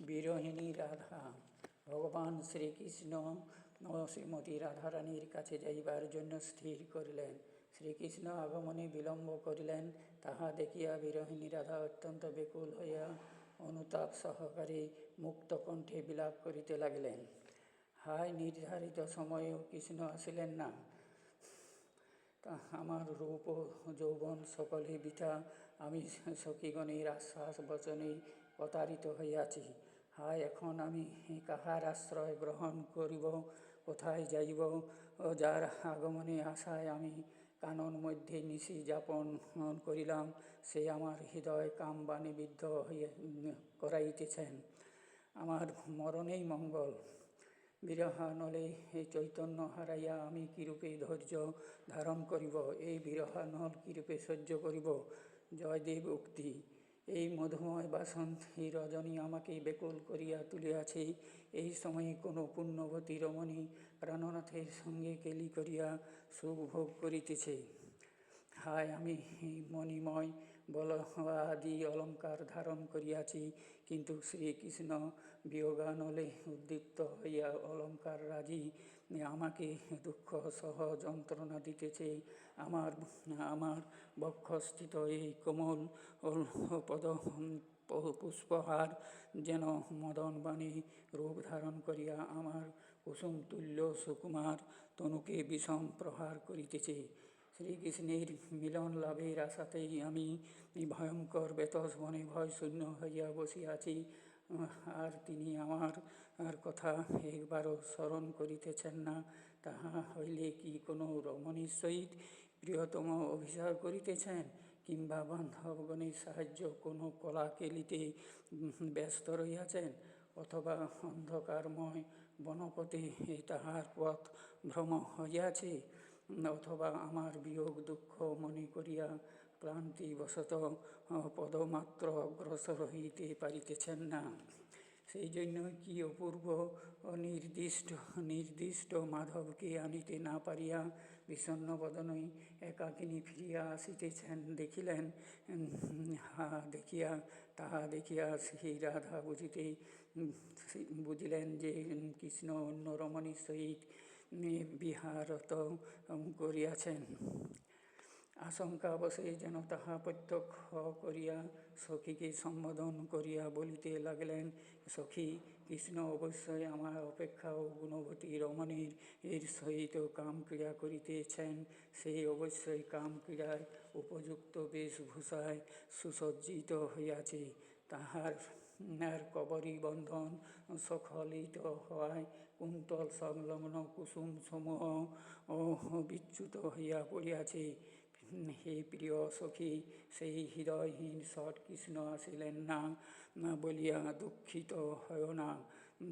বিরোহিণী রাধা। ভগবান শ্রীকৃষ্ণ শ্রীমতী রাধারানীর কাছে যাইবার জন্য স্থির করিলেন। শ্রীকৃষ্ণ আগমনে বিলম্ব করিলেন। তাহা দেখিয়া বিরোহিণী রাধা অত্যন্ত ব্যাকুল হইয়া অনুতাপ সহকারে মুক্ত কণ্ঠে বিলাপ করিতে লাগিলেন। হায়, নির্ধারিত সময়েও কৃষ্ণ আসিলেন না। আমার রূপ যৌবন সকলে বৃথা। আমি সখীগণের আশ্বাস বচনে প্রতারিত হইয়াছি। হায়, এখন আমি কাহার আশ্রয় গ্রহণ করিব? কোথায় যাইব? ও যার আগমনে আশায় আমি কানন মধ্যে নিশি যাপন করিলাম, সে আমার হৃদয় কামবাণী বিদ্ধ হইয়া করাইতেছেন। আমার মরণেই মঙ্গল। বিরহানলে এই চৈতন্য হারাইয়া আমি কিরূপে ধৈর্য ধারণ করিব? এই বিরহানল কিরূপে সহ্য করিব? জয়দেব উক্তি এই মধুময় বাসন্তী রজনী আমাকে বেকুল করিয়া তুলিয়াছে। এই সময়ে কোনো পুণ্যবতী রমণী প্রাণনাথের সঙ্গে কেলি করিয়া সুখ ভোগ করিতেছে। হায়, আমি মণিময় বল আদি অলঙ্কার ধারণ করিয়াছি, কিন্তু শ্রীকৃষ্ণ বিয়োগানলে উদ্দীপ্ত হইয়া অলঙ্কার রাজি আমাকে দুঃখ সহ যন্ত্রণা দিতেছে। আমার আমার বক্ষস্থিত এই কোমল পদ, পুষ্পহার যেন মদন বাণী রূপ ধারণ করিয়া আমার কুসুম তুল্য সুকুমার তনুকে বিষম প্রহার করিতেছে। শ্রীকৃষ্ণের মিলন লাভের আশাতেই আমি ভয়ঙ্কর বেতস বনে ভয় শূন্য হইয়া বসিয়াছি আর তিনি আমার আর কথা একবারও স্মরণ করিতেছেন না। তাহা হইলে কি কোনো রমণীর সহিত প্রিয়তম অভিসার করিতেছেন? কিংবা বান্ধবগণের সাহায্য কোনো কলা কেলিতে ব্যস্ত রহিয়াছেন? অথবা অন্ধকারময় বনপথে তাহার পথ ভ্রম হইয়াছে? অথবা আমার বিয়োগ দুঃখ মনে করিয়া ক্লান্তিবশত পদমাত্র অগ্রসর হইতে পারিতেছেন না সেই জন্য কি অপূর্ব নির্দিষ্ট নির্দিষ্ট মাধবকে আনিতে না পারিয়া বিষণ্ন বদনই একাকিনী ফিরিয়া আসিতেছেন, দেখিলেন হা, দেখিয়া, তাহা দেখিয়া সেই রাধা বুঝিতে বুঝিলেন যে কৃষ্ণ অন্য রমণীর সহিত বিহারত করিয়াছেন। আশঙ্কা বসে যেন তাহা প্রত্যক্ষ করিয়া সখীকে সম্বোধন করিয়া বলিতে লাগলেন, সখী, কৃষ্ণ অবশ্যই আমার অপেক্ষা ও গুণবতী রমণীর এর সহিত কাম করিতেছেন। সেই অবশ্যই কাম ক্রিয়ায় উপযুক্ত বেশভূষায় সুসজ্জিত হইয়াছে। তাহার কবরী বন্ধন সখলিত হওয়ায় কুন্তল সংলগ্ন কুসুম সমূহ বিচ্যুত হইয়া পড়িয়াছে। হে প্রিয় সখী, সেই হৃদয়হীন সৎ কৃষ্ণ আসিলেন না বলিয়া দুঃখিত হয় না।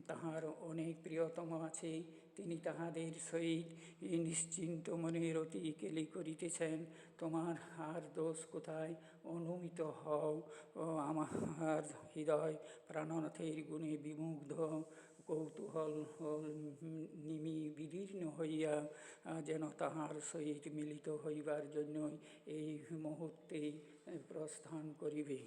তাহার অনেক প্রিয়তম আছে, তিনি তাহাদের সহিত নিশ্চিন্ত মনের অতি কেলি করিতেছেন। তোমার আর দোষ কোথায়? অনুমিত হও। ও আমার হৃদয় প্রাণনাথের গুণে বিমুগ্ধ। কৌতূহল নিমি বিদীর্ণ হইয়া যেন তাহার সহিত মিলিত হইবার জন্যই এই মুহূর্তেই প্রস্থান করিবে।